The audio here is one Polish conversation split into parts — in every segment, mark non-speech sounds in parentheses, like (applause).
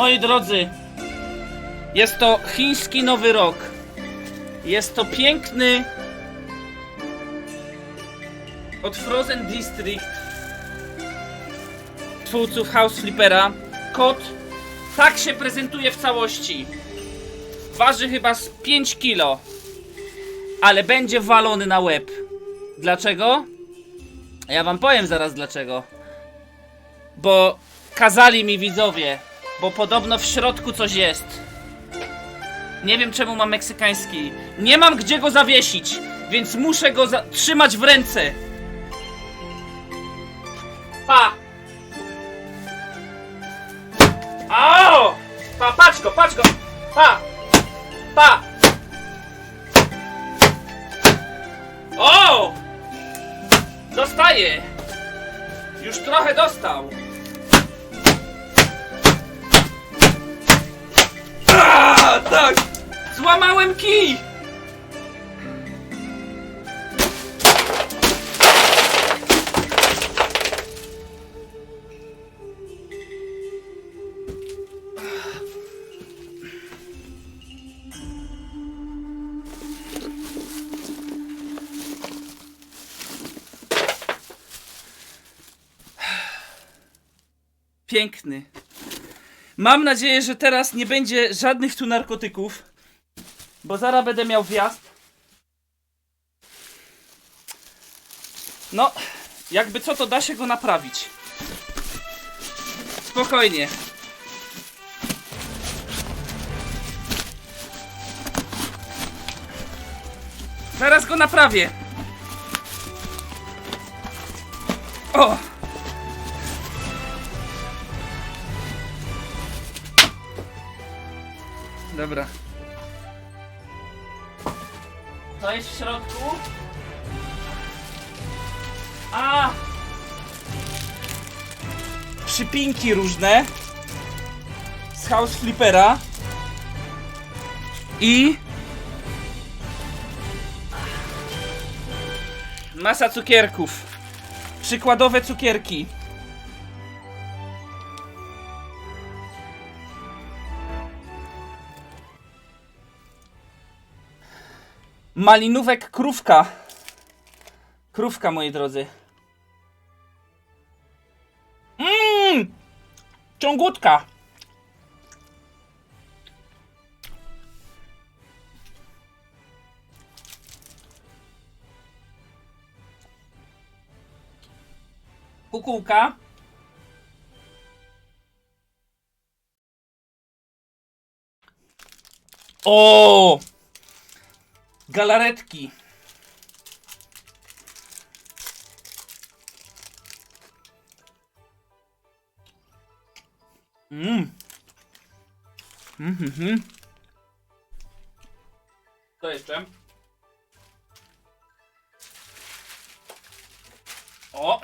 Moi drodzy, jest to chiński nowy rok. Jest to piękny od Frozen District twórców House Flippera. Kot tak się prezentuje w całości. Waży chyba z 5 kilo, ale będzie walony na łeb. Dlaczego? Ja wam powiem zaraz dlaczego. Bo kazali mi widzowie, bo podobno w środku coś jest. Nie wiem czemu mam meksykański. Nie mam gdzie go zawiesić, więc muszę go trzymać w ręce. Pa! Ao! Pa, patrz go, patrz go! Pa! Pa! O! Dostaje! Już trochę dostał. A, tak! Złamałem kij! Piękny. Mam nadzieję, że teraz nie będzie żadnych tu narkotyków, bo zaraz będę miał wjazd. No, jakby co, to da się go naprawić. Spokojnie. Zaraz go naprawię. O! Dobra. To jest w środku. A! Przypinki różne. Z House Flippera. I... Masa cukierków. Przykładowe cukierki. Malinówek krówka. Krówka, moi drodzy. Mmm! Ciągutka. Kukułka. O! Galaretki. Mmm. Mhm. Co jeszcze? O!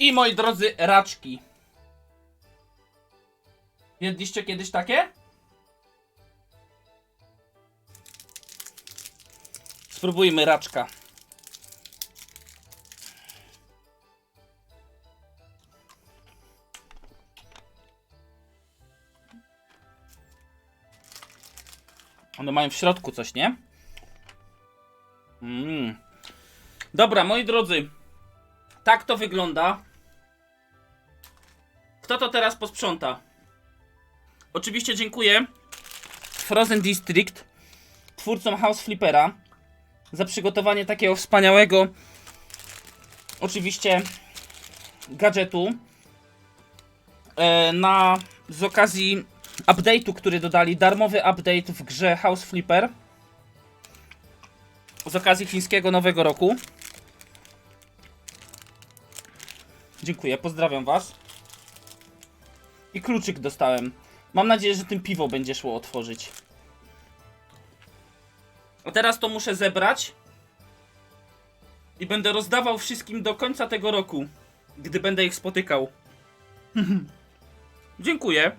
I moi drodzy, raczki. Jedliście kiedyś takie? Spróbujmy raczka. One mają w środku coś, nie? Mm. Dobra, moi drodzy. Tak to wygląda. Kto to teraz posprząta? Oczywiście dziękuję Frozen District, twórcom House Flippera, za przygotowanie takiego wspaniałego, oczywiście, gadżetu e, na z okazji update'u, który dodali, darmowy update w grze House Flipper z okazji chińskiego Nowego Roku. Dziękuję, pozdrawiam was. I kluczyk dostałem. Mam nadzieję, że tym piwo będzie szło otworzyć. A teraz to muszę zebrać. I będę rozdawał wszystkim do końca tego roku. Gdy będę ich spotykał. (laughs) Dziękuję.